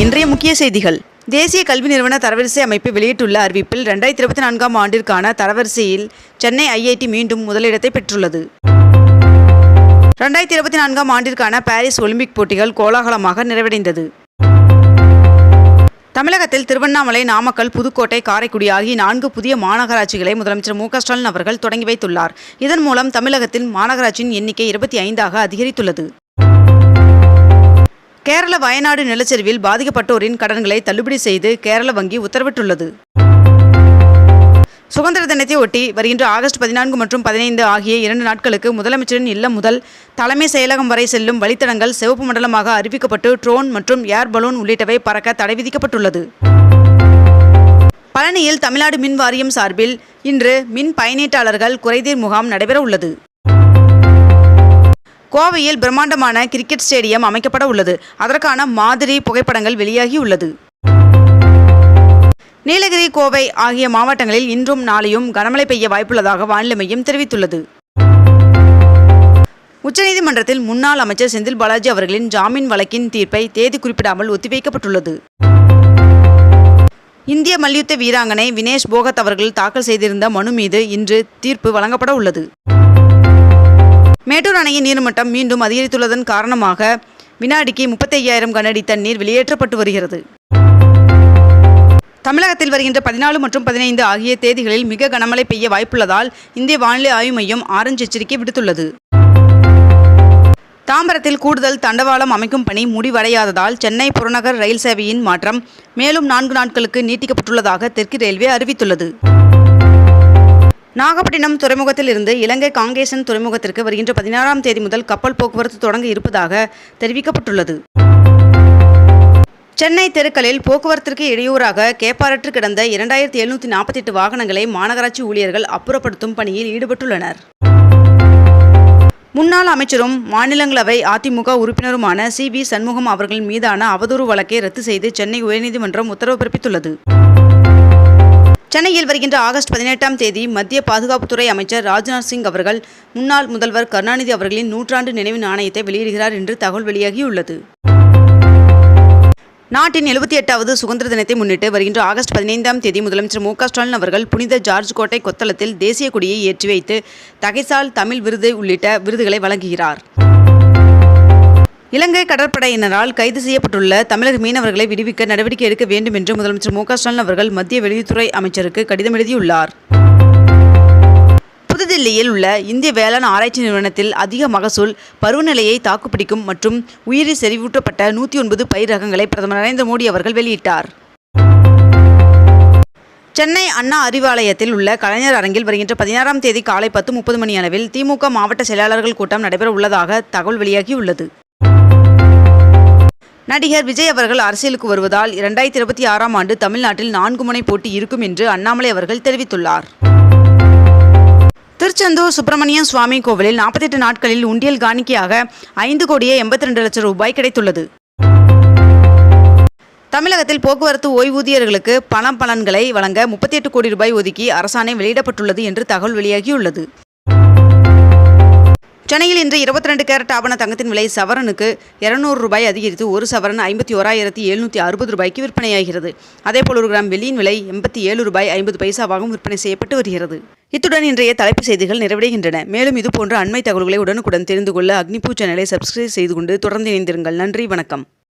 இன்றைய முக்கிய செய்திகள். தேசிய கல்வி நிறுவன தரவரிசை அமைப்பு வெளியிட்டுள்ள அறிவிப்பில் ரெண்டாயிரத்தி இருபத்தி நான்காம் ஆண்டிற்கான தரவரிசையில் சென்னை ஐஐடி மீண்டும் முதலிடத்தை பெற்றுள்ளது. ரெண்டாயிரத்தி இருபத்தி நான்காம் ஆண்டிற்கான பாரிஸ் ஒலிம்பிக் போட்டிகள் கோலாகலமாக நிறைவடைந்தது. தமிழகத்தில் திருவண்ணாமலை நாமக்கல் புதுக்கோட்டை காரைக்குடி ஆகிய நான்கு புதிய மாநகராட்சிகளை முதலமைச்சர் மு ஸ்டாலின் அவர்கள் தொடங்கி வைத்துள்ளார். இதன் மூலம் தமிழகத்தில் மாநகராட்சியின் எண்ணிக்கை இருபத்தி ஐந்தாக அதிகரித்துள்ளது. கேரள வயநாடு நிலச்சரிவில் பாதிக்கப்பட்டோரின் கடன்களை தள்ளுபடி செய்து கேரள வங்கி உத்தரவிட்டுள்ளது. சுதந்திர தினத்தை ஒட்டி வருகின்ற ஆகஸ்ட் பதினான்கு மற்றும் பதினைந்து ஆகிய இரண்டு நாட்களுக்கு முதலமைச்சரின் இல்லம் முதல் தலைமை செயலகம் வரை செல்லும் வழித்தடங்கள் சிவப்பு மண்டலமாக அறிவிக்கப்பட்டு ட்ரோன் மற்றும் ஏர் பலூன் உள்ளிட்டவை பறக்க தடை விதிக்கப்பட்டுள்ளது. பழனியில் தமிழ்நாடு மின் வாரியம் சார்பில் இன்று மின் பயனீட்டாளர்கள் குறைதீர் முகாம் நடைபெற உள்ளது கோவையில் பிரம்மாண்டமான கிரிக்கெட் ஸ்டேடியம் அமைக்கப்பட உள்ளது. அதற்கான மாதிரி புகைப்படங்கள் வெளியாகி உள்ளது. நீலகிரி கோவை ஆகிய மாவட்டங்களில் இன்றும் நாளையும் கனமழை பெய்ய வாய்ப்புள்ளதாக வானிலை மையம் தெரிவித்துள்ளது. உச்சநீதிமன்றத்தில் முன்னாள் அமைச்சர் செந்தில் பாலாஜி அவர்களின் ஜாமீன் வழக்கின் தீர்ப்பை தேதி குறிப்பிடாமல் ஒத்திவைக்கப்பட்டுள்ளது. இந்திய மல்யுத்த வீராங்கனை வினேஷ் போகத் அவர்கள் தாக்கல் செய்திருந்த மனு மீது இன்று தீர்ப்பு வழங்கப்பட உள்ளது. மேட்டூர் அணையின் நீர்மட்டம் மீண்டும் அதிகரித்துள்ளதன் காரணமாக வினாடிக்கு முப்பத்தையாயிரம் கனஅடி தண்ணீர் வெளியேற்றப்பட்டு வருகிறது. தமிழகத்தில் வருகின்ற பதினாலு மற்றும் பதினைந்து ஆகிய தேதிகளில் மிக கனமழை பெய்ய வாய்ப்புள்ளதால் இந்திய வானிலை ஆய்வு மையம் ஆரஞ்சு எச்சரிக்கை விடுத்துள்ளது. தாம்பரத்தில் கூடுதல் தண்டவாளம் அமைக்கும் பணி முடிவடையாததால் சென்னை புறநகர் ரயில் சேவையின் மாற்றம் மேலும் நான்கு நாட்களுக்கு நீட்டிக்கப்பட்டுள்ளதாக தெற்கு ரயில்வே அறிவித்துள்ளது. நாகப்பட்டினம் துறைமுகத்தில் இருந்து இலங்கை காங்கேசன் துறைமுகத்திற்கு வருகின்ற பதினாறாம் தேதி முதல் கப்பல் போக்குவரத்து தொடங்க இருப்பதாக தெரிவிக்கப்பட்டுள்ளது. சென்னை தெருக்களில் போக்குவரத்திற்கு இடையூறாக கேப்பாரற்று கிடந்த இரண்டாயிரத்தி எழுநூற்றி நாற்பத்தி எட்டு வாகனங்களை மாநகராட்சி ஊழியர்கள் அப்புறப்படுத்தும் பணியில் ஈடுபட்டுள்ளனர். முன்னாள் அமைச்சரும் மாநிலங்களவை அதிமுக உறுப்பினருமான சி வி சண்முகம் அவர்கள் மீதான அவதூறு வழக்கை ரத்து செய்து சென்னை உயர்நீதிமன்றம் உத்தரவு பிறப்பித்துள்ளது. சென்னையில் வருகின்ற ஆகஸ்ட் பதினெட்டாம் தேதி மத்திய பாதுகாப்புத்துறை அமைச்சர் ராஜ்நாத் சிங் அவர்கள் முன்னாள் முதல்வர் கருணாநிதி அவர்களின் நூற்றாண்டு நினைவு நாணயத்தை வெளியிடுகிறார் என்று தகவல் வெளியாகியுள்ளது. நாட்டின் எழுபத்தி எட்டாவது சுதந்திர தினத்தை முன்னிட்டு வருகின்ற ஆகஸ்ட் பதினைந்தாம் தேதி முதலமைச்சர் மு ஸ்டாலின் அவர்கள் புனித ஜார்ஜ் கோட்டை கொத்தளத்தில் தேசிய கொடியை ஏற்றி வைத்து தகைசால் தமிழ் விருது உள்ளிட்ட விருதுகளை வழங்குகிறார். இலங்கை கடற்படையினரால் கைது செய்யப்பட்டுள்ள தமிழக மீனவர்களை விடுவிக்க நடவடிக்கை எடுக்க வேண்டும் என்று முதலமைச்சர் மு ஸ்டாலின் அவர்கள் மத்திய வெளியுறவுத்துறை அமைச்சருக்கு கடிதம் எழுதியுள்ளார். புதுதில்லியில் உள்ள இந்திய வேளாண் ஆராய்ச்சி நிறுவனத்தில் அதிக மகசூல் பருவநிலையை தாக்குப்பிடிக்கும் மற்றும் உயிரி செறிவூட்டப்பட்ட நூற்றி ஒன்பது பயிர் ரகங்களை பிரதமர் நரேந்திர மோடி அவர்கள் வெளியிட்டார். சென்னை அண்ணா அறிவாலயத்தில் உள்ள கலைஞர் அரங்கில் வருகின்ற பதினாறாம் தேதி காலை பத்து முப்பது மணி அளவில் திமுக மாவட்ட செயலாளர்கள் கூட்டம் நடைபெற உள்ளதாக தகவல் வெளியாகியுள்ளது. நடிகர் விஜய் அவர்கள் அரசியலுக்கு வருவதால் இரண்டாயிரத்தி இருபத்தி ஆறாம் ஆண்டு தமிழ்நாட்டில் நான்கு முனை போட்டி இருக்கும் என்று அண்ணாமலை அவர்கள் தெரிவித்துள்ளார். திருச்செந்தூர் சுப்பிரமணிய சுவாமி கோவிலில் நாற்பத்தெட்டு நாட்களில் உண்டியல் காணிக்கையாக ஐந்து கோடியே எண்பத்தி ரெண்டு லட்சம் ரூபாய் கிடைத்துள்ளது. தமிழகத்தில் போக்குவரத்து ஓய்வூதியர்களுக்கு பணம் பலன்களை வழங்க முப்பத்தி எட்டு கோடி ரூபாய் ஒதுக்கி அரசாணை வெளியிடப்பட்டுள்ளது என்று தகவல் வெளியாகியுள்ளது. சென்னையில் இன்று இருபத்தி ரெண்டு கேரட் ஆபண தங்கத்தின் விலை சவரனுக்கு இருநூறு ரூபாய் அதிகரித்து ஒரு சவரன் ஐம்பத்தி ஓராயிரத்தி எழுநூற்றி அறுபது ரூபாய்க்கு விற்பனையாகிறது. அதேபோல் ஒரு கிராம் வெள்ளியின் விலை எண்பத்தி ஏழு ரூபாய் ஐம்பது பைசாவாகவும் விற்பனை செய்யப்பட்டு வருகிறது. இத்துடன் இன்றைய தலைப்புச் செய்திகள் நிறைவடைகின்றன. மேலும் இதுபோன்ற அண்மை தகவல்களை உடனுக்குடன் தெரிந்து கொள்ள அக்னிபூ சேனலை சப்ஸ்கிரைப் செய்து கொண்டு தொடர்ந்து இணைந்திருங்கள். நன்றி வணக்கம்.